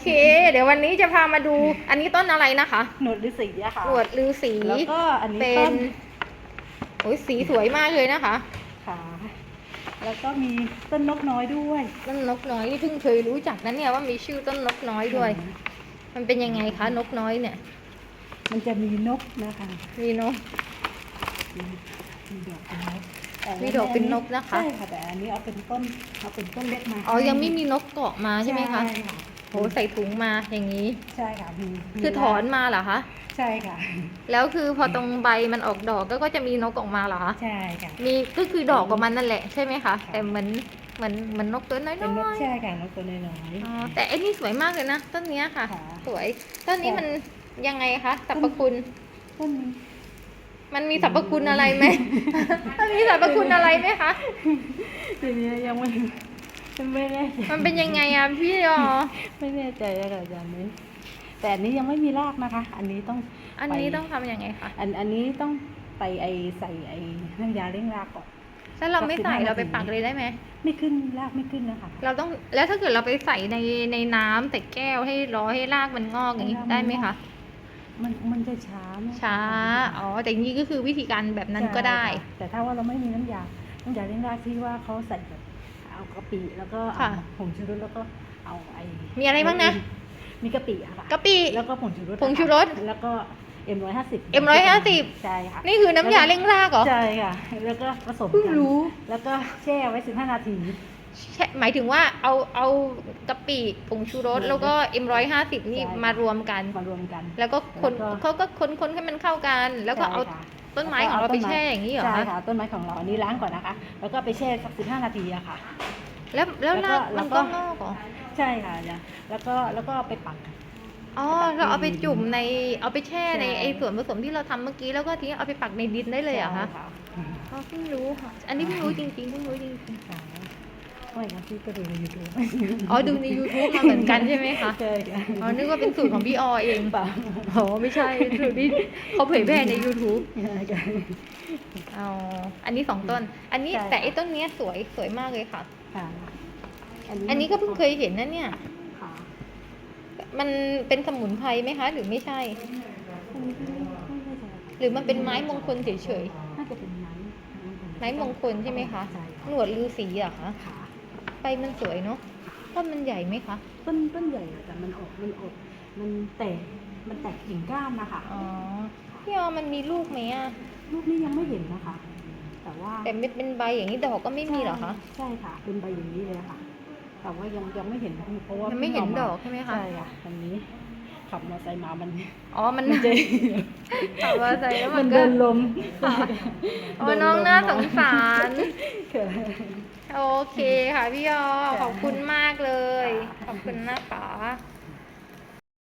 เค เดี๋ยววันนี้จะพามาดู อันนี้ต้นอะไรนะคะหนวดฤาษีอะค่ะหนวดลือสีแล้วก็อันนี้เป็ต้นนโอ้ยสีสวยมากเลยนะคะขาแล้วก็มีต้นนกน้อยด้วย ต้นนกน้อยนี่เพิ่งเคยรู้จักนะเนี่ยว่ามีชื่อต้นนกน้อยด้วย มันเป็นยังไงคะนกน้อยเนี่ย มันจะมีนกนะคะ มีนก มีมีดอกเป็นนกแต่มีดอกเป็นนกนะคะ ใช่ค่ะแต่อันนี้เอาเป็นต้นเอาเป็นต้นเล็กมา อ๋อยังไม่มีนกเกาะมาใช่ไหมคะ ใช่ค่ะโหใส่ถุงมาอย่างนี้ ใช่ค่ะมีมีคือถอนมาเหรอคะ ใช่ค่ะ แล้วคือพอตรงใบมันออกดอกก็ก็จะมีนกออกมาเหรอคะ ใช่ค่ะ มีก็คือดอกของมันนั่นแหละใช่ไหมคะ แต่เหมือนเหมือนเหมือนนกตัวน้อยเป็นนกๆใช่ค่ะนกตัวน้อยอ๋อแต่ไอ้นี่สวยมากเลยนะต้นเนี้ยค่ะ ค่ะ สวย ต้นนี้มันยังไงคะสรรพคุณๆต้นนี้ มันมีสรรพคุณอะไรไหม มันมีสรรพคุณอะไรไหมคะ ทีนี้ยังไม่ ไม่แน่ใจมันเป็นยังไงอะพี่ยอไม่แน่ใจอะค่ะอาจารย์นี้ แต่อันนี้ยังไม่มีรากนะคะ อันนี้ต้องอันนี้ไปต้องทำยังไงคะอันอันนี้ต้องไปไอใส่ไอน้ำยาเร่งรากก่อนถ้าเราไม่ใส่สัก15เราไปนาทีปักเลยได้ไหมไม่ขึ้นรากไม่ขึ้นนะคะเราต้องแล้วถ้าเกิดเราไปใส่ในในน้ำแต่แก้วให้รอให้รากมันงอกอย่างนี้ให้รากมันได้ไหมงอคะกมันมันจะช้าไหมช้าอ๋อแต่นี้ก็คือวิธีการแบบนั้นก็ได้ใช่ค่ะแต่ถ้าว่าเราไม่มีน้ำยาน้ำยาเร่งรากที่ว่าเขาใส่แบบ เอากะปิแล้วก็เอาค่ะ ผงชูรสแล้วก็เอาไอมีอะไรบ้างนะมีกะปิอะค่ะกะปิ แล้วก็ผงชูรสผงชูรสแล้วก็เอ็มร้อยห้าสิบ M150 ใช่ค่ะ นี่คือน้ำยาเร่งรากเหรอใช่ค่ะ แล้วก็ผสมเพิ่งกันรู้แล้วก็แช่ไว้สิบห้านาที ใช่หมายถึงว่าเอาเอากะปิผงชูรสใช่แล้วก็ M150 นี่ใช่ มารวมกัน มารวมกัน แล้วก็คนแล้วก็เขาก็คนคนให้มันเข้ากัน แล้วก็เอาใช่ค่ะ ต้นไม้ของเราไปแช่อย่างนี้เหรอใช่คะค่ะต้นไม้ของเราอันนี้ล้างก่อนนะคะ แล้วก็ไปแช่สักสิบห้านาทีอะค่ะแล้วแล้วแล้วก็รากแล้มันวก็ก็งอกเหรอใช่ค่ะอาจารย์แล้วก็แล้วก็ไปปั่นอ๋อไปปักเราเอาไปในดินจุ่มในเอาไปแช่ในใช่ไอส่วนผสมที่เราทำเมื่อกี้แล้วก็ทีนี้เอาไปปักในดินได้เลยเหรอคะใช่อ๋อเพิ่งรู้ค่ะอันนี้เพิ่งรู้จริงๆเพิ่งรู้จริงค่ะ ไม่ค่ะพี่ก็ดูในยูทูบๆอ๋อดูใน YouTube มาเหมือนกันใช่ไหมคะใช่ค่ะอ๋อนึกว่าเป็นสูตรของพี่ออเองเปล่าอ๋อไม่ใช่สูตรที่เขาเผยแพร่ใน YouTube ใช่ค่ะอ๋ออันนี้สองต้น อันนี้ใช่แต่ไอ้ต้นเนี้ยสวยสวยมากเลยค่ะค่ะ อันนี้ก็เพิ่งเคยเห็นนะเนี่ยค่ะมันเป็นสมุนไพรไหมคะ หรือไม่ใช่อันนี้ไม่ไม่แน่ใจค่ะหรือมันเป็นไม้มงคลเฉยน่าจะเป็นไม้ๆไม้มงคลใช่ไหมคะใช่หนวดลือสีเหรอคะค่ะ ใบมันสวยเนาะต้นมันใหญ่ไหมคะ ต้นต้นใหญ่อะแต่มันออกมันออกมันแตกมันแตกกิ่งก้านนะคะอ๋อพี่ออมันมีลูกไหมอะลูกนี้ยังไม่เห็นนะคะ แต่ว่าแต่ไม่เป็นใบอย่างนี้ดอกก็ไม่มีเหรอคะใช่ค่ะ เป็นใบอย่างนี้เลยค่ะ แต่ว่ายังยังไม่เห็นเพราะว่ายังไม่เห็นพิ่าาดอกใช่ไหมคะใช่ค่ะอันนี้ขับมอเตอร์ไซค์มามัน อ๋อ มันมันจะขับมอเตอร์ไซค์แล้วมัมันนก็เดินลมค่ะโอ้โดลมน้องน่าสงสารค่ะ โอเคค่ะพี่ออค่ะขอบคุณมากเลยค่ะขอบคุณนะคะ